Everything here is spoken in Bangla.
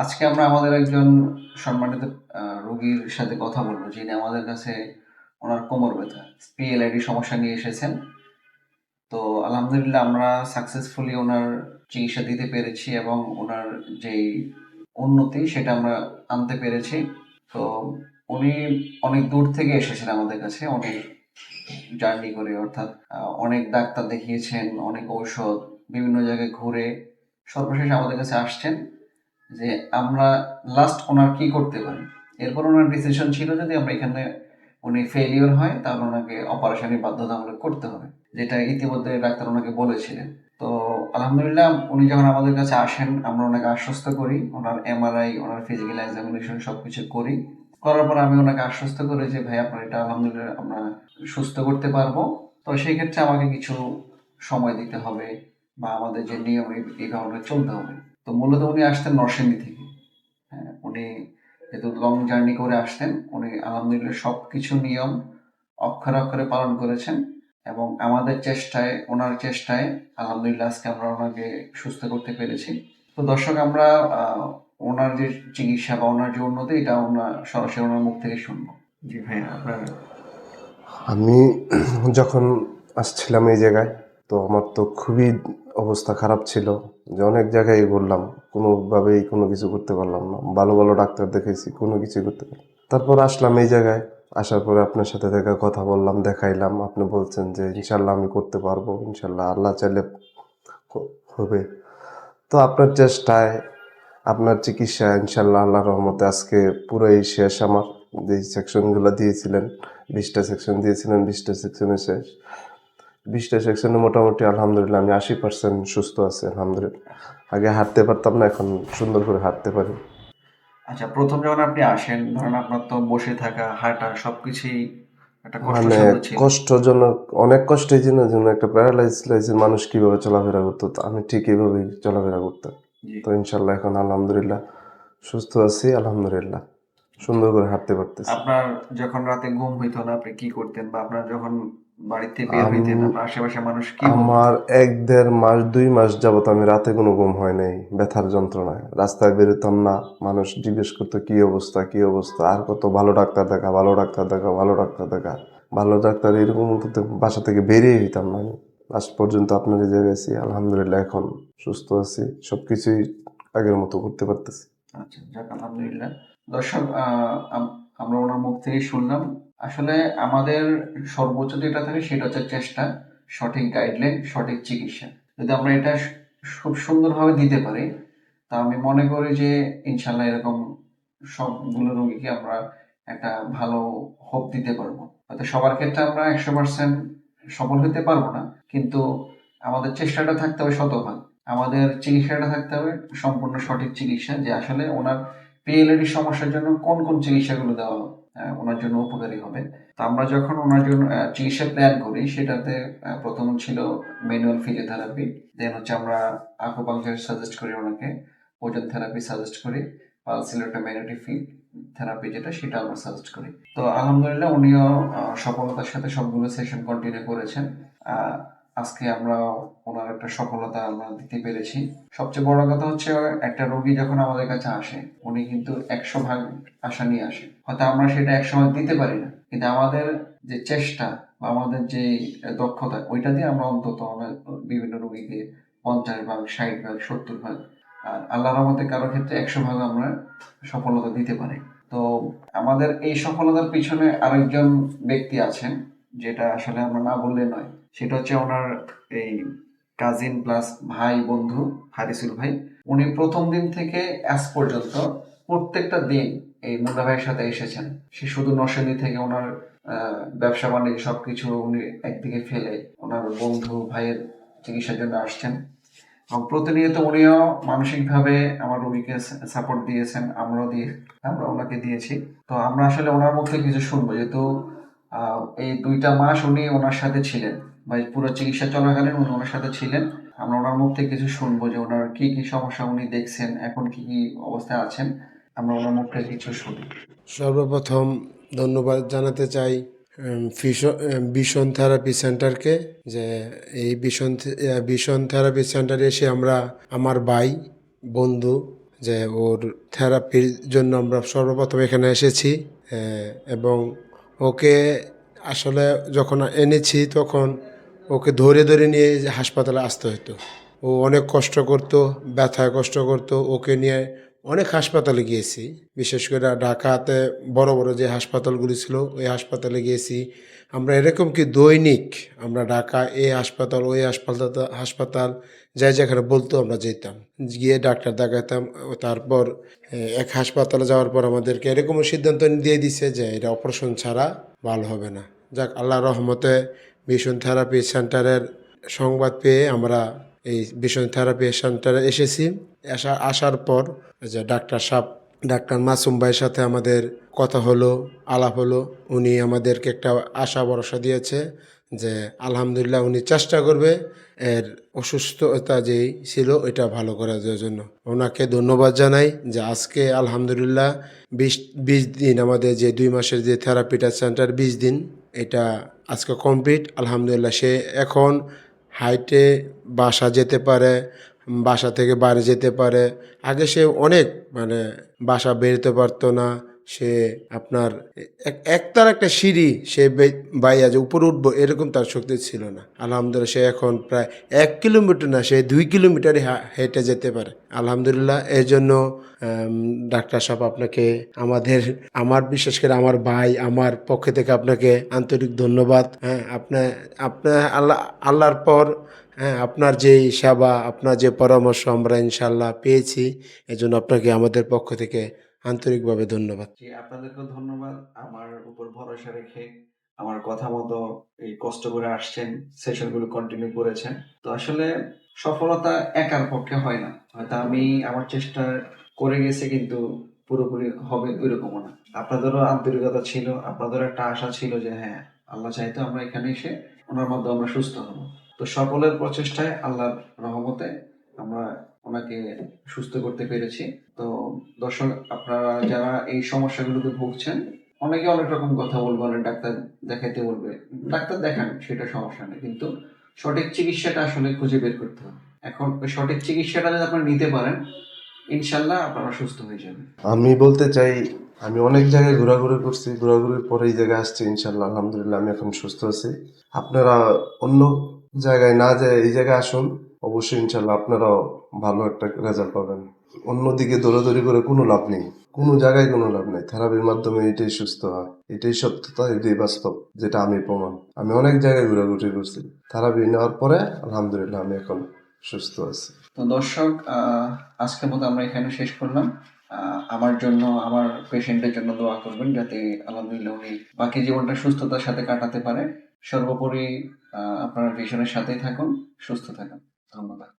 আজকে আমরা আমাদের একজন সম্মানিত রোগীর সাথে কথা বলব, যিনি আমাদের কাছে ওনার কোমর ব্যথা পিএলআইডি সমস্যা নিয়ে এসেছেন। তো আলহামদুলিল্লাহ আমরা সাকসেসফুলি ওনার চিকিৎসা দিতে পেরেছি এবং ওনার যেই উন্নতি সেটা আমরা আনতে পেরেছি। তো উনি অনেক দূর থেকে এসেছেন আমাদের কাছে, অনেক জার্নি করে, অর্থাৎ অনেক ডাক্তার দেখিয়েছেন, অনেক ঔষধ, বিভিন্ন জায়গায় ঘুরে সর্বশেষ আমাদের কাছে আসছেন। যে আমরা লাস্ট ওনার কি করতে পারি? এরপর ওনার ডিসিশন ছিল যদি আমরা এখানে উনি ফেলিওর হয়, তাহলে ওনাকে অপারেশনের বাধ্যতামূলক করতে হবে, যেটা ইতিমধ্যে ডাক্তার ওনাকে বলেছিলেন। তো আলহামদুলিল্লাহ, উনি যখন আমাদের কাছে আসেন, আমরা ওনাকে আশ্বস্ত করি, ওনার এমআরআই ওনার ফিজিক্যাল এক্সামিনেশন সব কিছু করি। করার পর আমি ওনাকে আশ্বস্ত করি যে, ভাই, আপনার এটা আলহামদুলিল্লাহ আমরা সুস্থ করতে পারব। তো সেই ক্ষেত্রে আমাকে কিছু সময় দিতে হবে বা আমাদের যে নিয়ম, এই- আমাদের চলতে হবে। তো মূলত উনি আসতেন নরসিংদী থেকে। হ্যাঁ উনি যেহেতু লং জার্নি করে আসতেন উনি আলহামদুলিল্লাহ সব কিছু নিয়ম অক্ষরে অক্ষরে পালন করেছেন এবং আমাদের চেষ্টায় ওনার চেষ্টায় আলহামদুলিল্লাহ আজকে আমরা ওনাকে সুস্থ করতে পেরেছি। তো দর্শক আমরা ওনার যে চিকিৎসা বা ওনার যে উন্নতি এটা আমরা সরাসরি ওনার মুখ থেকে শুনব। জি ভাই আপনার আমি যখন আসছিলাম এই জায়গায় তো আমার তো খুবই অবস্থা খারাপ ছিল যে অনেক জায়গায় ঘুরলাম, কোনোভাবেই কোনো কিছু করতে পারলাম না। ভালো ভালো ডাক্তার দেখেছি কোনো কিছু করতে পারলাম তারপর আসলাম এই জায়গায়, আসার পরে আপনার সাথে দেখা, কথা বললাম, দেখাইলাম। আপনি বলছেন যে ইনশাল্লাহ আমি করতে পারব ইনশাল্লাহ আল্লাহ চাইলে হবে। তো আপনার চেষ্টায়, আপনার চিকিৎসা ইনশাল্লাহ আল্লাহ রহমতে আজকে পুরোই শেষ আমার। যে সেকশনগুলো দিয়েছিলেন, বিশটা সেকশন দিয়েছিলেন, বিশটা সেকশনে শেষ। বিশটা সেকশনে মোটামুটি আলহামদুলিল্লাহ আমি আশি পার্সেন্ট সুস্থ আছি আলহামদুলিল্লাহ। আগে হাঁটতে পারতাম না এখন সুন্দর করে হাঁটতে পারি। আচ্ছা প্রথম যখন আপনি আসেন ধরেন আপনার তো বসে থাকা হাঁটা সবকিছুই মানে কষ্টজনক অনেক কষ্ট এই জন্য জন্য একটা প্যারালাইজ মানুষ কীভাবে চলাফেরা করতো আমি ঠিক এইভাবেই চলাফেরা করতাম। তো ইনশাল্লাহ এখন আলহামদুলিল্লাহ সুস্থ আছি আলহামদুলিল্লাহ। সুন্দর করে হাঁটতে পারতেছি। আপনার যখন রাতে ঘুম হইতো না আপনি কি করতেন? বা আপনার যখন বাড়িতে বের হইতেন আপনার আশেপাশে মানুষ কি বলতো? আমার এক দেড় মাস দুই মাস যাবত আমি রাতে কোনো ঘুম হয় নাই ব্যথার যন্ত্রণায়। রাস্তায় বেরোতাম না মানুষ জিজ্ঞেস করতো কি অবস্থা কি অবস্থা? আর কত ভালো ডাক্তার দেখা ভালো ডাক্তার দেখা ভালো ডাক্তার দেখা। ভালো ডাক্তার এরকম তো বাসা থেকে বেরিয়ে হইতাম না আমি। লাস্ট পর্যন্ত আপনার এই জায়গায় আছি আলহামদুলিল্লাহ এখন সুস্থ আছি সবকিছুই আগের মতো করতে পারতেছি। আচ্ছা যাক আলহামদুলিল্লাহ। দর্শক আহ, আম- আমরা ওনার মুখ থেকেই শুনলাম। আসলে আমাদের সর্বোচ্চ যেটা থাকে সেটা হচ্ছে চেষ্টা, সঠিক গাইডলাইন সঠিক চিকিৎসা। যদি আমরা এটা খুব সুন্দরভাবে দিতে পারি, তা আমি মনে করি যে ইনশাল্লাহ এরকম সবগুলো রোগীকে আমরা একটা ভালো হোপ দিতে পারব। হয়তো সবার ক্ষেত্রে আমরা একশো পার্সেন্ট সফল হতে পারব না, কিন্তু আমাদের চেষ্টাটা থাকতে হবে শতভাগ। আমাদের চিকিৎসাটা থাকতে হবে সম্পূর্ণ সঠিক চিকিৎসা, যে আসলে ওনার পিএলএডি সমস্যার জন্য কোন কোন চিকিৎসাগুলো দেওয়া আহ, ওনার জন্য উপকারী হবে। তো আমরা যখন ওনার জন্য চিকিৎসা প্ল্যান করি সেটাতে প্রথম ছিল ম্যানুয়াল ফিজিওথেরাপি দেন হচ্ছে আমরা আকুপাংচার সাজেস্ট করি ওনাকে ওজন থেরাপি সাজেস্ট করি পালসিলোটোম্যাগনেটিক ফিড থেরাপি যেটা সেটা আমরা সাজেস্ট করি। তো আলহামদুলিল্লাহ উনিও সফলতার সাথে সবগুলো সেশন কন্টিনিউ করেছেন। আজকে আমরা ওনার একটা সফলতা আমরা দিতে পেরেছি। সবচেয়ে বড় কথা হচ্ছে, একটা রোগী যখন আমাদের কাছে আসে, উনি কিন্তু একশো ভাগ আশা নিয়ে আসে। হয়তো আমরা সেটা একশো ভাগ দিতে পারি না, কিন্তু আমাদের যে চেষ্টা বা আমাদের যে দক্ষতা, ওইটা দিয়ে আমরা অন্তত আমরা বিভিন্ন রোগীকে পঞ্চাশ ভাগ, ষাট ভাগ, সত্তর ভাগ, আর আল্লাহ রহমতে কারও ক্ষেত্রে একশো ভাগ আমরা সফলতা দিতে পারি। তো আমাদের এই সফলতার পিছনে আরেকজন ব্যক্তি আছেন যেটা আসলে আমরা না বললে নয়, সেটা হচ্ছে ওনার এই কাজিন প্লাস ভাই বন্ধু হারিসুল ভাই, উনি প্রথম দিন থেকে আজ পর্যন্ত প্রত্যেকটা দিন এই মুন্না ভাইয়ের সাথে এসেছেন। সে শুধু নরসিংদী থেকে ওনার ব্যবসা বাণিজ্য সবকিছু উনি একদিকে ফেলে ওনার বন্ধু ভাইয়ের চিকিৎসার জন্য আসছেন। এবং প্রতিনিয়ত উনিও মানসিকভাবে আমার রোগীকে সাপোর্ট দিয়েছেন, আমরাও দিয়ে, আমরা ওনাকে দিয়েছি। তো আমরা আসলে ওনার থেকে কিছু শুনব, যেহেতু এই দুইটা মাস উনি ওনার সাথে ছিলেন। বা পুরো চিকিৎসা চলাকালীন উনি ওনার সাথে ছিলেন। আমরা ওনার মুখ থেকে কিছু শুনব যে ওনার কি কি সমস্যা উনি দেখছেন, এখন কি কি অবস্থায় আছেন, আমরা ওনার মুখ থেকে কিছু শুনি। সর্বপ্রথম ধন্যবাদ জানাতে চাই ভিশন থেরাপি সেন্টারকে যে এই ভিশন ভিশন থেরাপি সেন্টারে এসে আমরা, আমার ভাই, বন্ধু, যে ওর থেরাপির জন্য আমরা সর্বপ্রথম এখানে এসেছি এবং ওকে আসলে যখন এনেছি তখন ওকে ধরে ধরে নিয়ে হাসপাতালে আসতে হতো ও অনেক কষ্ট করতো, ব্যথায় কষ্ট করতো, ওকে নিয়ে অনেক হাসপাতালে গিয়েছি, বিশেষ করে ঢাকাতে বড় বড় যে হাসপাতালগুলি ছিল, ওই হাসপাতালে গিয়েছি। আমরা এরকম কি দৈনিক আমরা ঢাকা এই হাসপাতাল, ওই হাসপাতাল হাসপাতাল যাই যেখানে বলতো আমরা যেতাম। গিয়ে ডাক্তার দেখাতাম তারপর এক হাসপাতালে যাওয়ার পর আমাদেরকে এরকমও সিদ্ধান্ত দিয়ে দিছে যে এটা অপারেশন ছাড়া ভালো হবে না। যাক আল্লাহ রহমতে ভীষণ থেরাপি সেন্টারের সংবাদ পেয়ে আমরা এই ভীষণ থেরাপি সেন্টারে এসেছি। আসা, আসার পর যে ডাক্তার সাহেব ডাক্তার মাসুম ভাইয়ের সাথে আমাদের কথা হলো, আলাপ হলো, উনি আমাদেরকে একটা আশা ভরসা দিয়েছে যে আলহামদুলিল্লাহ উনি চেষ্টা করবে এর অসুস্থতা যেই ছিল এটা ভালো করার জন্য। ওনাকে ধন্যবাদ জানাই যে আজকে আলহামদুলিল্লাহ বিশ বিশ দিন আমাদের যে দুই মাসের যে থেরাপিটা সেন্টার বিশ দিন, এটা আজকে কমপ্লিট আলহামদুলিল্লাহ সে এখন হাইটে বাসা যেতে পারে, বাসা থেকে বাইরে যেতে পারে। আগে সে অনেক মানে বাসা বেরোতে পারতো না সে আপনার এক- একতার একটা সিঁড়ি সে বাইয়া যে উপরে উঠবো, এরকম তার শক্তি ছিল না। আলহামদুলিল্লাহ, সে এখন প্রায় এক কিলোমিটার না, সে দুই কিলোমিটারই হেঁটে যেতে পারে। আলহামদুলিল্লাহ এর জন্য ডাক্তার সাহেব আপনাকে, আমাদের, আমার বিশেষ করে আমার ভাই, আমার পক্ষ থেকে আপনাকে আন্তরিক ধন্যবাদ। হ্যাঁ আপনার আপনার আল্লাহ, আল্লাহর পর হ্যাঁ আপনার যে সেবা, আপনার যে পরামর্শ আমরা ইনশাল্লাহ পেয়েছি, এজন্য আপনাকে আমাদের পক্ষ থেকে আন্তরিকভাবে ধন্যবাদ। জি, আপনাদেরকেও ধন্যবাদ। আমার উপর ভরসা রেখে আমার কথা মতো এই কষ্ট করে আসছেন সেশনগুলো কন্টিনিউ করেছেন। তো আসলে সফলতা একার পক্ষে হয় না। হয়তো আমি আমার চেষ্টা করে গেছি কিন্তু পুরোপুরি হবে ওইরকমও না। আপনাদেরও আন্তরিকতা ছিল, আপনাদেরও একটা আশা ছিল যে হ্যাঁ আল্লাহ চাইতো আমরা এখানে এসে ওনার মধ্যে আমরা সুস্থ হব। তো সকলের প্রচেষ্টায় আল্লাহর রহমতে আমরা ওনাকে সুস্থ করতে পেরেছি। তো দর্শক, আপনারা যারা এই সমস্যাগুলোতে ভুগছেন, অনেকে অনেক রকম কথা বলবে, অনেক ডাক্তার দেখাইতে বলবে। ডাক্তার দেখান, সেটা সমস্যা নেই। কিন্তু সঠিক চিকিৎসাটা আসলে খুঁজে বের করতে হবে। এখন সঠিক চিকিৎসাটা যদি আপনারা নিতে পারেন, ইনশাল্লাহ আপনারা সুস্থ হয়ে যাবেন। আমি বলতে চাই, আমি অনেক জায়গায় ঘোরাঘুরি করছি, ঘোরাঘুরির পরে এই জায়গায় আসছি, ইনশাল্লাহ, আলহামদুলিল্লাহ, আমি এখন সুস্থ আছি। আপনারা অন্য জায়গায় না যায় এই জায়গায় আসুন অবশ্যই ইনশাল্লাহ আপনারাও ভালো একটা রেজাল্ট পাবেন। অন্যদিকে দৌড়াদৌড়ি করে কোনো লাভ নেই। কোনো জায়গায় কোনো লাভ নেই। থেরাপির মাধ্যমে এটাই সুস্থ হয়। এটাই সত্যতা এটাই বাস্তব, যেটা আমি প্রমাণ। আমি অনেক জায়গায় ঘোরাঘুরি করছি। থেরাপি নেওয়ার পরে আলহামদুলিল্লাহ আমি এখন সুস্থ আছি। তো দর্শক আজকের মতো আমরা এখানে শেষ করলাম। আমার জন্য, আমার পেশেন্টের জন্য দোয়া করবেন যাতে আলহামদুলিল্লাহ উনি বাকি জীবনটা সুস্থতার সাথে কাটাতে পারে। সর্বোপরি আপনার ভিশনের সাথেই থাকুন, সুস্থ থাকুন। ধন্যবাদ